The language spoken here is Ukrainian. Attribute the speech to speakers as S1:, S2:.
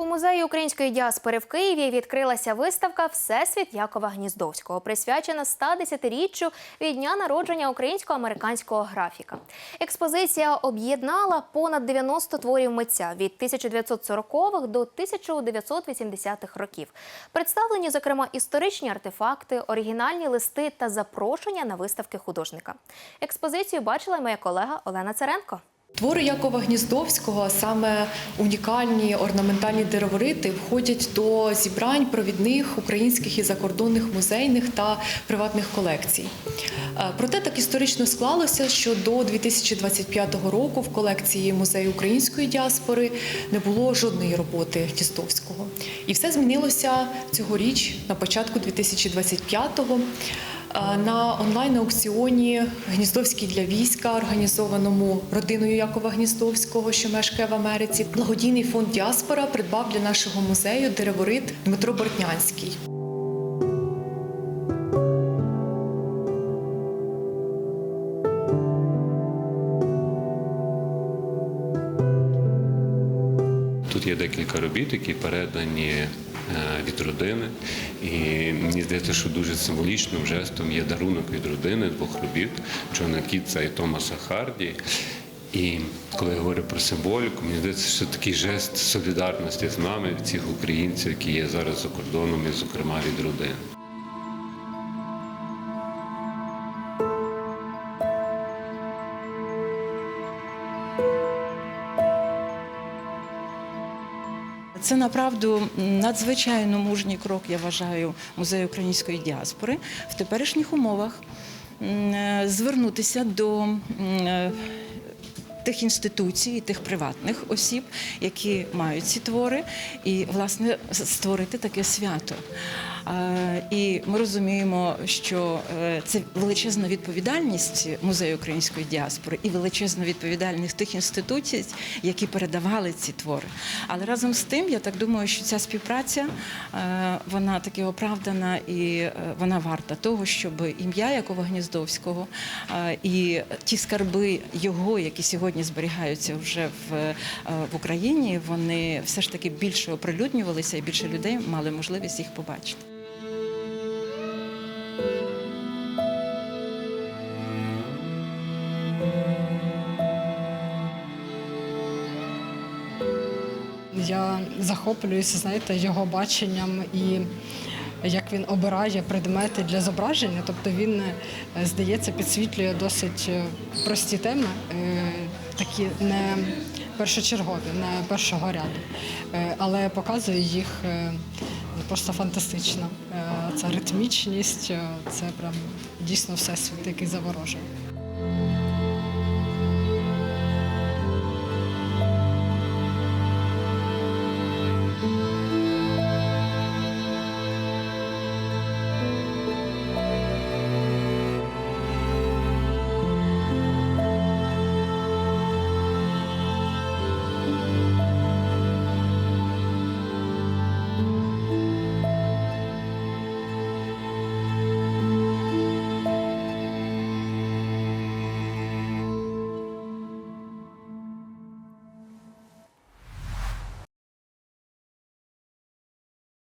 S1: У музеї української діаспори в Києві відкрилася виставка Всесвіт Якова Гніздовського, присвячена 110-річчю від дня народження українсько-американського графіка. Експозиція об'єднала понад 90 творів митця від 1940-х до 1980-х років. Представлені, зокрема, історичні артефакти, оригінальні листи та запрошення на виставки художника. Експозицію бачила моя колега Олена Царенко.
S2: Твори Якова Гніздовського, саме унікальні орнаментальні дереворити, входять до зібрань провідних українських і закордонних музейних та приватних колекцій. Е, Проте так історично склалося, що до 2025 року в колекції музею української діаспори не було жодної роботи Гніздовського. І все змінилося цьогоріч, на початку 2025-го. На онлайн-аукціоні Гніздовський для війська, організованому родиною Якова Гніздовського, що мешкає в Америці, благодійний фонд Діаспора придбав для нашого музею дереворит Дмитро Бортнянський.
S3: Тут є декілька робіт, які передані е, від родини. І мені здається, що дуже символічним жестом є дарунок від родини двох робіт Джона Кітса і Томаса Харді. І коли я говорю про символіку, мені здається, що такий жест солідарності з нами, від цих українців, які є зараз за кордоном, і, зокрема від родини.
S4: Це направду надзвичайно мужній крок, я вважаю, музею української діаспори в теперішніх умовах е, звернутися до е, тих інституцій, тих приватних осіб, які мають ці твори, і власне створити таке свято. І ми розуміємо, що е, це величезна відповідальність музею української діаспори і величезна відповідальність тих інституцій, які передавали ці твори. Але разом з тим, я так думаю, що ця співпраця е, вона таки оправдана і е, вона варта того, щоб ім'я Якова Гніздовського і ті скарби його, які сьогодні зберігаються вже в, в Україні, вони все ж таки більше оприлюднювалися і більше людей мали можливість їх побачити.
S5: Я захоплююся, знаєте, його баченням і як він обирає предмети для зображення. Тобто він, е, здається, підсвітлює досить е, прості теми, е, такі не першочергові, не першого ряду, але показує їх е, просто фантастично. Е, Ця ритмічність, це прям дійсно всесвіт, який заворожує.